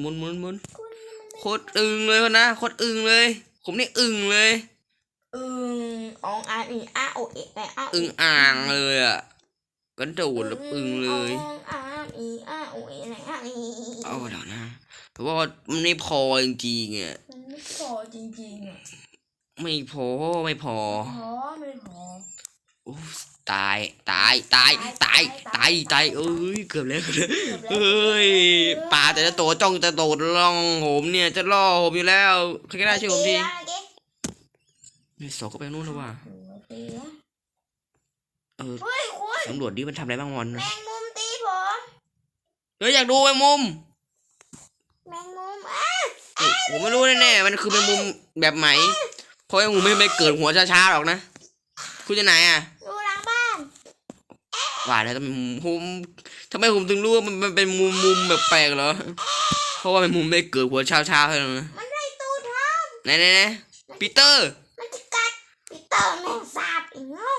หมุนหมุนหมุนโคตรอึงเลยนะโคตรอึงเลย ผมนี่อึงเลยอึงอองอาอีอาโอเอะแออาอึงอ่างเลยอะกันโดดแล้วอึงเลยอองอาอีอาโอเอะแออาอีเอาเดี๋ยวนะเพราะว่ามันไม่พอจริงๆอะมันไม่พอจริงๆอะไม่พอไม่พอพอไม่พอโอ้ ตายตายตายตายตายตายเอ้ยเกือบแล้วเกือบแล้วเอ้ยปลาแต่ละตัวจ้องจะโดดล่องผมเนี่ยจะล่อผมอยู่แล้วใครก็ได้ช่วยผมทีเมื่อกี้นี่สองก็ไปนู่นแล้วว่ะเมื่อกี้เออเฮ้ยคุณสำรวจดิมันทำอะไรบ้างวันแมนะงมุมตีผมเฮ้ยอยากดูแมงมุมแมงมุมอะเอ้ยผมไม่รู้แน่ๆมันคือแมงมุมแบบไหนเพราะแมงมุมไม่ไม่เกิดหัวช้าๆหรอกนะ คุณจะไหนอะดูหลังบ้านว่าแล้วทำไมผมทำไมผมถึงรู้ว่ามันมันเป็นมุมมุมแบบแปลกเหรอ เพราะว่าเป็นมุมไม่เกิดหัวช้าๆเท่านั้นนะมันได้ตูดทไหนไหนไหนปีเตอร์ำมันจะกัดปีเตอร์แมงสาบอีกโง่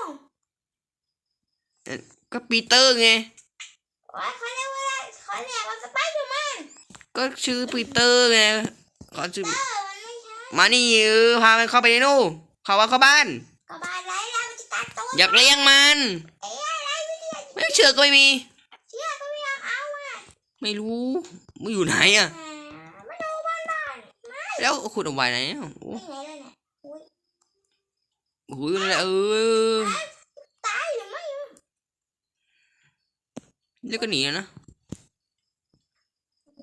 ก็ปีเตอร์ไงโอ้ยเขาเรียกว่าอะไรเขาเรียกว่าสไปเดอร์แมนก็ชื่อปีเตอร์ไงเขาชื่อเออมันไม่ใช่มานี่เออพามันเข้าไปในนู่นเข้าว่าเข้าบ้าน ก็บานไรแล้วมันจะกัดตัวอยากเลี้ยงมันเอ้ยอะไรไม่ได้ไม่เชื่อก็ไม่มี เชื่อก็ไม่ยอมเอาอะไม่รู้มันอยู่ไหนอะอ่ามาดูบ้านบ้านแล้วขุดเอาไว้ไหนอะโอ้ไม่ไงเลยเนี่ยอุ้ยโหนั่นแหละเออตายหรือไม่แล้วก็หนีแล้วนะ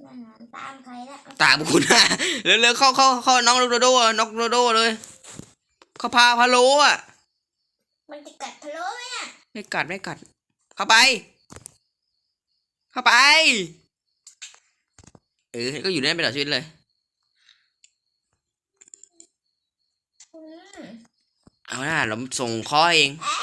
นั่นน่ะตามใครละตามคุณนะเร็วๆเข้าเข้าเข้าน้องโดโดอะน้องโดโดเลย เขาพาพาโลอะ มันจะกัดพะโล้ไหมเนี่ยไม่กัดไม่กัด เข้าไป เข้าไป เออก็อยู่ในนั้นไปตลอดชีวิตเลย อืมเอาหน้าเราส่งคอเอง แอะ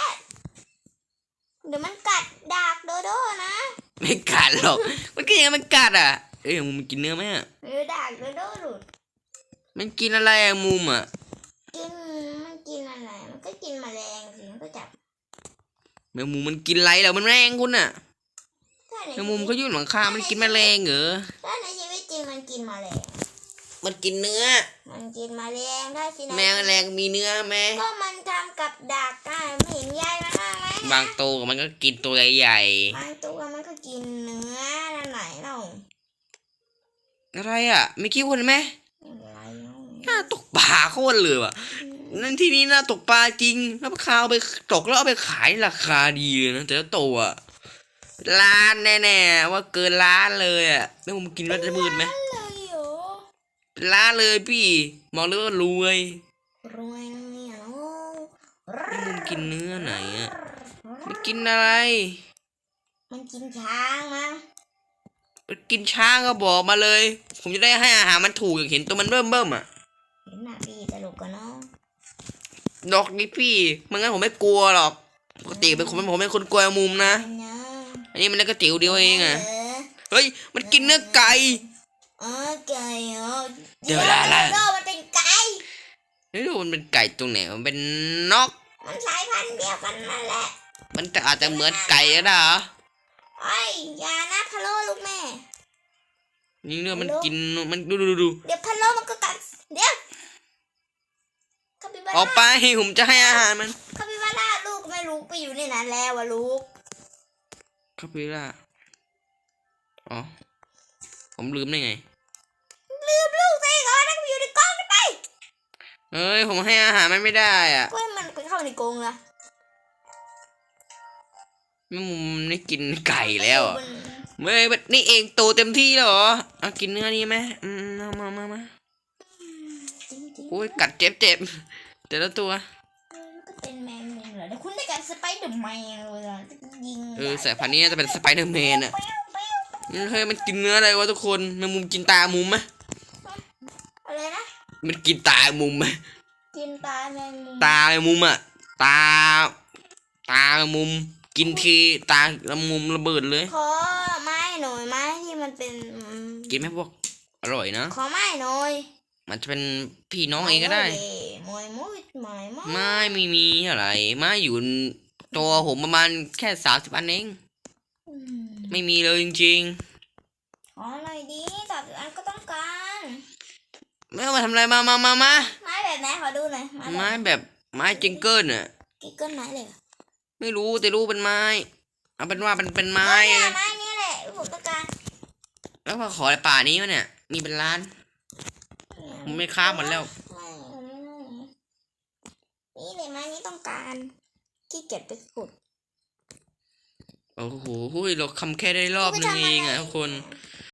เดี๋ยวมันกัดดากโดโดนะไม่กัดหรอก มันก็ยังไงมันกัดอะ เอ้ยมุมมันกินเนื้อไหมอะหรือดากโดโดหลุดมันกินอะไรอะมุมอะ กินมันกินอะไรมัน ก็กินแมลงสิมันก็จับแมงมุมมันกินอะไรเหรอมันแรงคุณอะถ้าในแมงมุมเขาอยู่หลังคามันกินแมลงเหรอถ้าในชีวิตจริงมันกินแมลง มันกินเนื้อ มันกินแมลงถ้าสินะแมงแรงมีเนื้อไหมก็มันทำกับดักอะไม่เห็นยายมันบ้างไหมบางตัวมันก็กินตัวใหญ่บางตัวมันก็กินเนื้อนั่นไหนเนาะๆอะไรอะไม่คิดคนไหมไม่เป็นไรเนาะน่าตกปลาโคตรเลยว่ะ นั่นที่นี่น่าตกปลาจริง แล้วข้าวไปตกแล้วเอาไปขายราคาดีเลยนะแต่ละตัวอะล้านแน่ๆว่าเกินล้านเลยอะแล้วผมกินแล้วจะมืดไหมเลยโยล้านเลยพี่บอกเลยว่ารวยรวยนะเนี่ยเนาะมันกินเนื้อไหนอะมันกินอะไร มันกินช้างมั้งมันกินช้างก็บอกมาเลย ผมจะได้ให้อาหารมันถูกอย่างเห็นตัวมันเบิ่มเบิ่มๆอะเห็นหน้าพี่ตลกกันเนาะ ดอกนี่พี่ไมันงั้นผมไม่กลัวหรอกปกติเป็นคนผมเป็นคนกลัวมุมนะเนาะอันนี้มันเล็กกระติ๋วเดียวเองอะเออเฮ้ย มันกินเนื้อไก่เออไก่เหรอเดี๋ยวละละโดมันเป็นไก่ไม่รู้มันเป็นไก่ตรงไหนมันเป็นนก มันสายพันธุ์เดียวกันนั่นแหละ มันจะอาจจะเหมือนไก่ก็ได้เหรอไอ้ยอย่านะพะโล้ลูกแม่ นี่เนื้อมันกินมันดูดูดูดูเดี๋ยว ออกไปร่าผมจะให้อาหารมันคาปิบาร่าลูกไม่รู้ไปอยู่ในนั้นแล้วอะลูกคาปิล่าอ๋อผมลืมได้ไง ลืมลูกไปก่อนนะไปอยู่ในกรงนี่ไปเอ้ยผมให้อาหารมันไม่ได้อะก็ให้มันไปเข้าในกรงละแม่มุมนี่กินไก่แล้วอะมันเมื่อนี่เองโตเต็มที่แล้วเหรอเอากินเนื้อนี้ไหมอืมมามามามาจริงๆโอ้ยกัดเจ็บเจ็บ แต่ละตัวมันก็เป็นแมงมุมเหรอเดี๋ยวคุณได้กับสไปเดอร์แมนเลยอะยิงเออสายพันธุ์นี้น่าจะเป็นสไปเดอร์แมนอะเฮ้ยมันกินเนื้ออะไรวะทุกคนแมงมุมกินตามุมไหมอะไรนะมันกินตามุมไหมกินตาแมงมุมตาแมงมุมอะตา ตาแมงมุม กินทีตาละมุมระเบิดเลยขอไม้หน่อยไม้ที่มันเป็นอืมกินไหมพวกอร่อยนะขอไม้หน่อย มันจะเป็นพี่น้องเองก็ได้ ไม่ไม่ไม่ไม่มีอะไรไม่อยู่ตัวผมประมาณแค่สามสิบอันเอง ไม่มีเลยจริงๆ อ๋อหน่ยดีสามสิบอันก็ต้องการ ไม่เอามาทำอะไรมามามามาไม้แบบไหนขอดูหน่อย ไม้แบบไม้จิงเกิลอะจิงเกิลไหนเลยไม่รู้แต่รู้เป็นไม้ เอาเป็นว่าเป็นเป็นไม้ไม้นี่แหละผมต้องการ แล้วมาขอป่านี้วะเนี่ย มีเป็นล้าน ผมไม่ค้ามันแล้ว นี่เลยไม้นี้ต้องการขี้เกียจไปขุด โอ้โหเราคำแค่ได้รอบนึงเองอะทุกคน